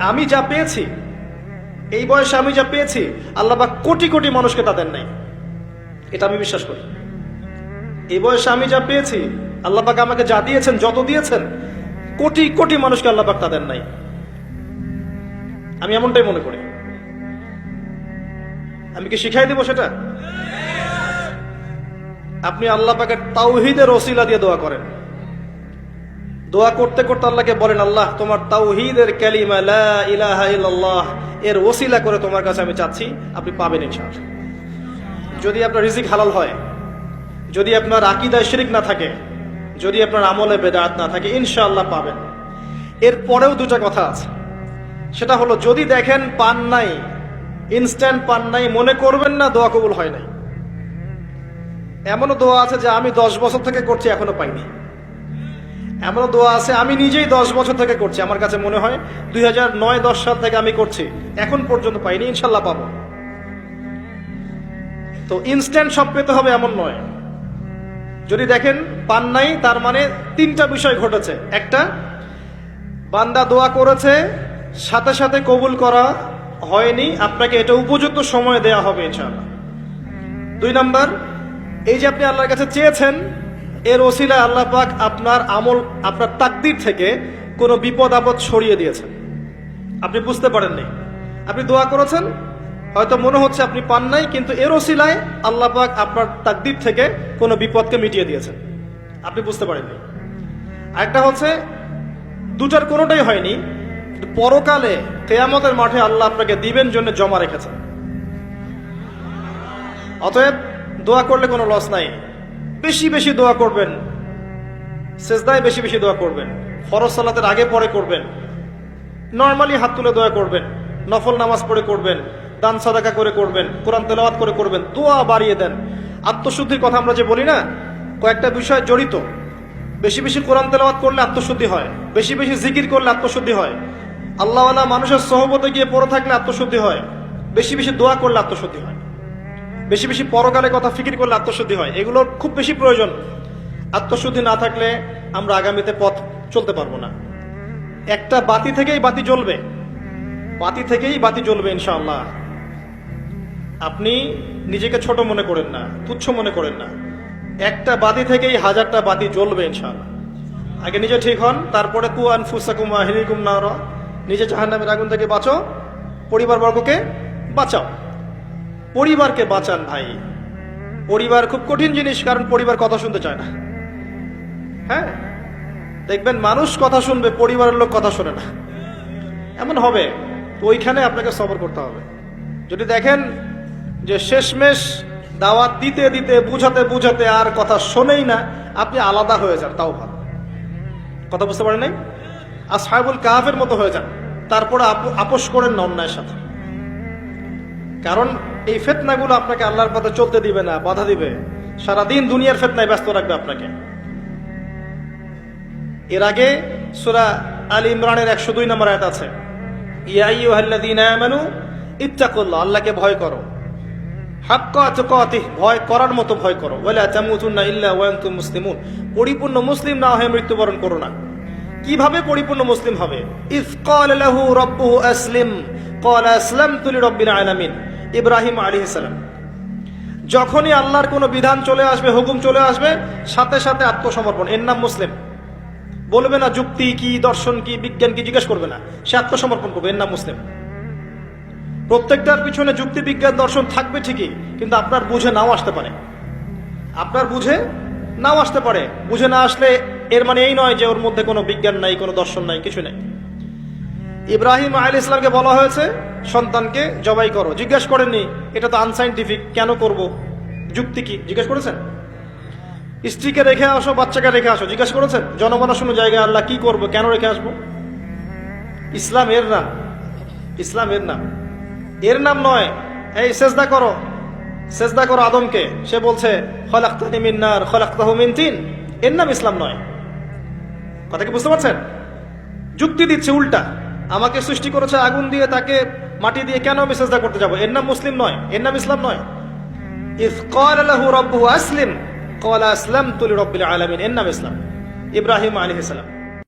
আমি যা পেয়েছি, এই বয়সে আমি যা পেয়েছি, আল্লাহ পাক কোটি কোটি মানুষকে তা দেন নাই। এটা আমি বিশ্বাস করি। এই বয়সে আমি যা পেয়েছি, আল্লাহ পাক আমাকে যা দিয়েছেন, যত দিয়েছেন, কোটি কোটি মানুষকে আল্লাহ পাক তা দেন নাই। আমি এমনটাই মনে করি। আমি কি শিখাই দেবো সেটা? আপনি আল্লাহ পাকের তাওহিদের ওসিলা দিয়ে দোয়া করেন। দোয়া করতে করতে আল্লাহকে বলেন, আল্লাহ, তোমার তাওহিদের কালিমা লা ইলাহা ইল্লাল্লাহ, এর ওসিলা করে তোমার কাছে আমি চাচ্ছি, আপনি পাবেন ইনশাআল্লাহ। যদি আপনার রিজিক হালাল হয়, যদি আপনার আকিদায় শিরিক না থাকে, যদি আপনার আমলে বেদাত না থাকে, ইনশাআল্লাহ পাবেন। এর পরেও দুটা কথা আছে। সেটা হলো, যদি দেখেন পান নাই ইনস্ট্যান্ট পান নাই, মনে করবেন না দোয়া কবুল হয় নাই। এমনও দোয়া আছে যে আমি দশ বছর থেকে করছি এখনও পাইনি। এমনও দোয়া আছে, আমি নিজেই দশ বছর থেকে করছি। আমার কাছে মনে হয় দুই হাজার নয়, দশ সাল থেকে আমি করছি। এখন পর্যন্ত পাইনি, ইনশাল্লাহ পাবো। তো ইনস্ট্যান্ট সব পেতে হবে এমন নয়। যদি দেখেন, পান নাই, তার মানে তিনটা বিষয় ঘটেছে। একটা, বান্দা দোয়া করেছে, সাথে সাথে কবুল করা হয়নি, আপনাকে এটা উপযুক্ত সময় দেয়া হবে ইনশাআল্লাহ দুই নাম্বার, এই যে আপনি আল্লাহর কাছে চেয়েছেন এর ওসিলা আল্লাহ পাক আপনার আমল, আপনার তাকদির থেকে কোনো বিপদ আপদ সরিয়ে দিয়েছেন। আপনি বুঝতে পারেননি। আপনি দোয়া করেছেন, হয়তো মনে হচ্ছে আপনি পান নাই, কিন্তু এর ওসিলায় আল্লাহ পাক আপনার তাকদির থেকে কোনো বিপদকে মিটিয়ে দিয়েছেন। আপনি বুঝতে পারেননি। আরেকটা হচ্ছে, দুটার কোনোটাই হয়নি। পরকালে, কেয়ামতের মাঠে আল্লাহ আপনাকে দিবেন জন্য জমা রেখেছেন। অতএব দোয়া করলে কোনো লস নাই। বেশি বেশি দোয়া করবেন। সেজদায় বেশি বেশি দোয়া করবেন। ফরজ সালাতের আগে পরে করবেন। নর্মালি হাত তুলে দোয়া করবেন। নফল নামাজ পড়ে করবেন। দান সাদাকা করে করবেন। কোরআন তেলাওয়াত করে করবেন। দোয়া বাড়িয়ে দেন। আত্মশুদ্ধির কথা আমরা যে বলি না, কয়েকটা বিষয় জড়িত। বেশি বেশি কোরআন তেলাওয়াত করলে আত্মশুদ্ধি হয়। বেশি বেশি জিকির করলে আত্মশুদ্ধি হয়। আল্লাহওয়ালা মানুষের সহবতে গিয়ে পড়ে থাকলে আত্মশুদ্ধি হয়। বেশি বেশি দোয়া করলে আত্মশুদ্ধি হয়। বেশি বেশি পরকালের কথা ফিকির করলে আত্মশুদ্ধি হয়। এগুলোর খুব বেশি প্রয়োজন। আত্মশুদ্ধি না থাকলে আমরা আগামীতে পথ চলতে পারব না। একটা বাতি থেকেই বাতি জ্বলবে। বাতি থেকেই বাতি জ্বলবে ইনশাআল্লাহ। আপনি নিজেকে ছোট মনে করেন না, তুচ্ছ মনে করেন না। একটা বাতি থেকেই হাজারটা বাতি জ্বলবে ইনশাআল্লাহ। আগে নিজে ঠিক হন, তারপরে কু আনফুসাকুম আহিরিকুম নার। নিজে জাহান্নামের আগুন থেকে বাঁচো, পরিবারবর্গকে বাঁচাও। পরিবারকে বাঁচান ভাই। পরিবার খুব কঠিন জিনিস, কারণ পরিবার কথা শুনতে চায় না। হ্যাঁ? দেখবেন মানুষ কথা শুনবে, পরিবারের লোক কথা শোনে না। এমন হবে, তো ওইখানে আপনাকে সবর করতে হবে। যদি দেখেন যে শেষমেশ দাওয়াত দিতে দিতে, বুঝাতে বুঝাতে আর কথা শোনেই না, আপনি আলাদা হয়ে যান, তাও ভালো। কথা বুঝতে পারেন নাই? আর সাহেবুল কাহাফের মতো হয়ে যান। তারপরে আপো- আপোষ করেন অন্যায়ের সাথে। কারণ এই ফেতনাগুলো আপনাকে আল্লাহর পথে চলতে দিবে না, বাধা দিবে। সারাদিন দুনিয়ার ফেতনায় ব্যস্ত রাখবে আপনাকে। এর আগে সুরা আল ইমরানের একশো দুই নম্বর আয়াত আছে। ইয়াইয়ুহাল্লাযীনা ইত্তাকুল্লাহ, আল্লাহকে ভয় করো। ভয় করার মতো ভয় করো। পরিপূর্ণ মুসলিম না হয়ে মৃত্যুবরণ করো না। কীভাবে পরিপূর্ণ মুসলিম হবে? ইব্রাহিম আলাইহিস সালাম। যখনই আল্লাহর কোনো বিধান চলে আসবে, হুকুম চলে আসবে, সাথে সাথে আত্মসমর্পণ। এর নাম মুসলিম। বলবে না যুক্তি কি, দর্শন কি, বিজ্ঞান কি, জিজ্ঞেস করবে না। সে আত্মসমর্পণ করবে, এর নাম মুসলিম। প্রত্যেকটার পিছনে যুক্তি, বিজ্ঞান, দর্শন থাকবে ঠিকই, কিন্তু আপনার বুঝে নাও আসতে পারে। আপনার বুঝে নাও আসতে পারে। বুঝে না আসলে এর মানে এই নয় যে ওর মধ্যে কোনো বিজ্ঞান নাই, কোনো দর্শন নাই, কিছু নাই। ইব্রাহিম আল ইসলামকে বলা হয়েছে, সন্তানকে জবাই করো। জিজ্ঞেস করেননি, এটা তো আনসাইন্টিফিক কেন করব? যুক্তি কি? জিজ্ঞেস করেছেন? স্ত্রীকে রেখে আসো, বাচ্চাকে রেখে আসো, জিজ্ঞেস করেছেন? শুনো জায়গায় আল্লাহ কি করব, কেন রেখে আসব? ইসলাম এর নাম। ইসলাম এর নাম। এর নাম নয়, এই সেজদা করো। সেজদা করো আদমকে। সে বলছে মিন্নার মিন তিন। এর নাম ইসলাম নয়। কথা কি বুঝতে পারছেন? যুক্তি দিচ্ছে উল্টা। আমাকে সৃষ্টি করেছে আগুন দিয়ে তাকে মাটি দিয়ে কেন আমি চেষ্টা করতে যাব? এর নাম মুসলিম নয়। এর নাম ইসলাম নয়। ইফ কল আল্লাহু রব্বু আসলিম কল আসলাম তুলি ইসলাম এর নাম ইসলাম। ইব্রাহিম আলী ইসলাম